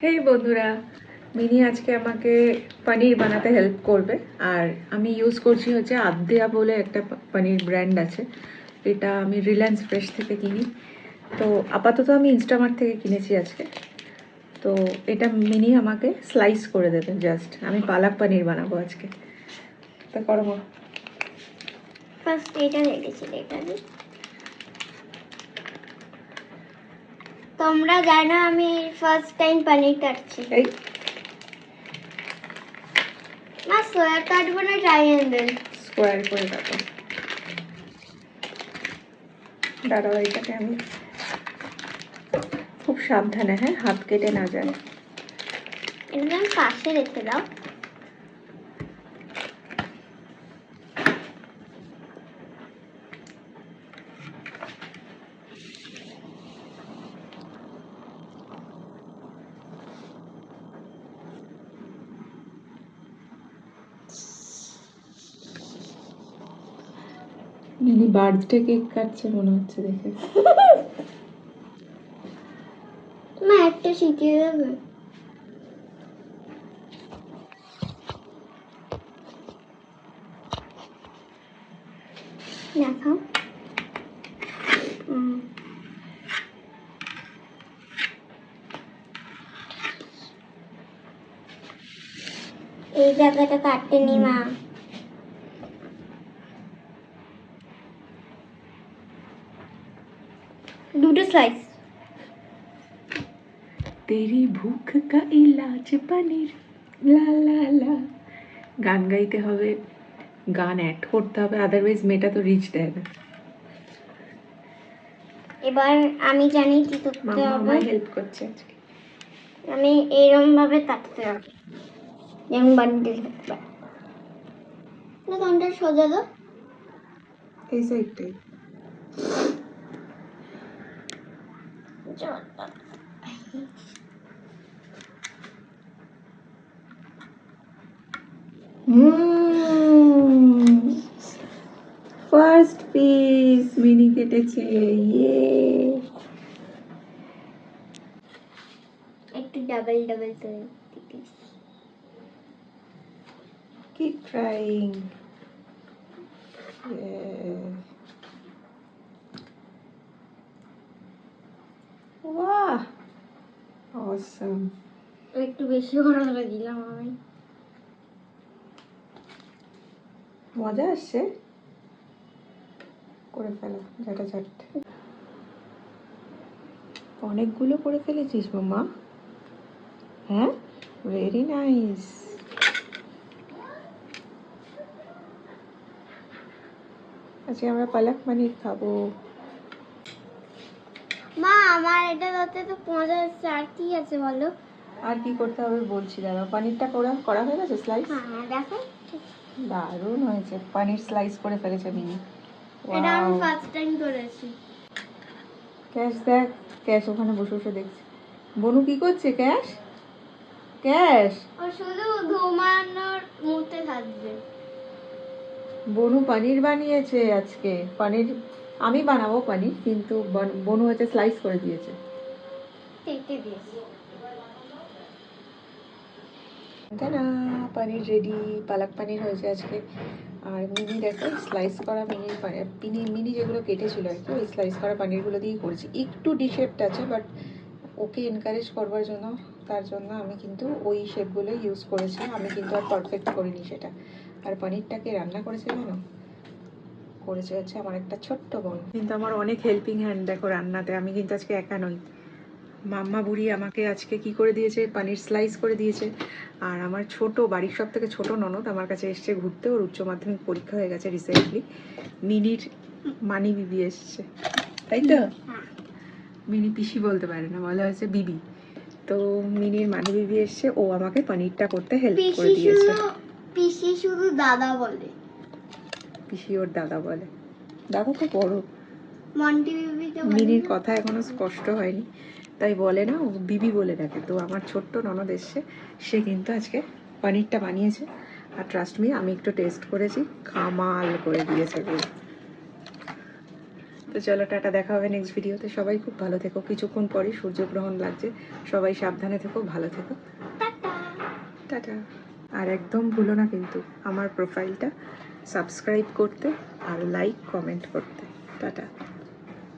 হেই বন্ধুরা, মিনি আজকে আমাকে পনির বানাতে হেল্প করবে। আর আমি ইউজ করছি হচ্ছে আদ্যা বলে একটা পনির ব্র্যান্ড আছে। এটা আমি রিলায়েন্স ফ্রেশ থেকে কিনি। তো আপাতত আমি ইনস্টামার্ট থেকে কিনেছি আজকে। তো এটা মিনি আমাকে স্লাইস করে দেবে জাস্ট আমি পালাক পনির বানাবো আজকে। তো করব ফার্স্ট এটা রেখেছিল এটা তোমরা জানো আমি ফার্স্ট টাইম পনির কাটছি। এই। মা সোয়া কাটবো না ট্রাইঅ্যাঙ্গেল স্কোয়ার করে কাটো। দাঁড়াও এটাকে আমি খুব সাবধানে হ্যাঁ হাত কেটে না যায়। এটা আমি পাশে রেখে দাও। মিনি বার্থডে কেক কাটছে মনে হচ্ছে দেখে। মা, একটা শিখিয়ে দেবে। এই জায়গাটা কাটতে নি মা। দুটো স্লাইস তেরি ভুখ কা ইলাজ পনির লা লা লা গান গাইতে হবে গান অ্যাড করতে হবে আদারওয়াইজ মেয়েটা তো রিচ দেয় না এবার আমি জানি কি করতে হবে। হেল্প করছে আজকে। আমি এরম ভাবে কাটতে হবে। যেমন পারে। না কোনটা সোজা দাও এই সাইডটাই ফার্স্ট পিস মিনি কেটেছে ইয়ে একটু ডাবল ডাবল করে this Keep trying. Yeah. Wow. Awesome. একটু বেশি করে দিলাম আমি মজা আসছে? করে ফেলো ঝাঁটা ঝাট। অনেকগুলো করে ফেলেছিস মামা। হ্যাঁ? ভেরি নাইস আজকে আমরা পালক পানির খাব। আমার এটা ধরতে তো হচ্ছে আর কি আছে বলো? আর কি করতে হবে বলছি দাদা পনিরটা করা করা হয়ে গেছে স্লাইস হ্যাঁ হ্যাঁ দেখো। দারুণ হয়েছে পনির স্লাইস করে ফেলেছে মিনি এটা আমি ফার্স্ট টাইম করেছি। ক্যাশ দেখ ক্যাশ ওখানে বসে বসে দেখছে। বনু কি করছে ক্যাশ? ক্যাশ? ও শুধু ঘুমানোর মুহূর্তে থাকবে। বনু পনির বানিয়েছে আজকে পনির আমি বানাবো পনির কিন্তু বন- হচ্ছে স্লাইস করে দিয়েছে। পনির রেডি পালক পানির হয়েছে আজকে। আর মিনি দেখো স্লাইস করা মিনির মিনি মিনি যেগুলো কেটেছিল আর কি ওই স্লাইস করা পনিরগুলো দিয়েই করেছি। একটু ডিশেপট আছে বাট ওকে এনকারেজ করবার জন্য তার জন্য আমি কিন্তু ওই শেপগুলো ইউজ করেছি। আমি কিন্তু আর পারফেক্ট করিনি সেটা। আর পনিরটাকে রান্না করেছে জানো? করেছে হচ্ছে আমার একটা ছোট্ট বোন। কিন্তু আমার অনেক হেল্পিং হ্যান্ড দেখো রান্নাতে আমি কিন্তু আজকে একা নই। মাম্মা বুড়ি আমাকে আজকে কি করে দিয়েছে? পনির স্লাইস করে দিয়েছে। আর আমার ছোট বাড়ির সব থেকে ছোট ননদ আমার কাছে এসছে ঘুরতে। ওর উচ্চ মাধ্যমিক পরীক্ষা হয়ে গেছে রিসেন্টলি মিনির মানি বিবি এসছে। তাই তো? হ্যাঁ মিনি পিসি বলতে পারে না বলা হয়েছে বিবি। তো মিনির মানি বিবি এসছে ও আমাকে পনিরটা করতে হেল্প করে দিয়েছে। পিসি শুধু দাদা বলে। পিসি ওর দাদা বলে। দাদা তো বড়। মিনির কথা এখনও স্পষ্ট হয়নি। তাই বলে না ও বিবি বলে ডাকে। তো আমার ছোট্ট ননদ এসছে সে কিন্তু আজকে পনিরটা বানিয়েছে। আর ট্রাস্ট মি আমি একটু টেস্ট করেছি কামাল করে দিয়েছে তো চলো টাটা দেখা হবে নেক্সট ভিডিওতে সবাই খুব ভালো থেকো। কিছুক্ষণ পরে সূর্যগ্রহণ লাগছে। সবাই সাবধানে থেকো ভালো থেকো। টাটা। আর একদম ভুলো না কিন্তু আমার প্রোফাইলটা সাবস্ক্রাইব করতে আর লাইক কমেন্ট করতে। টাটা।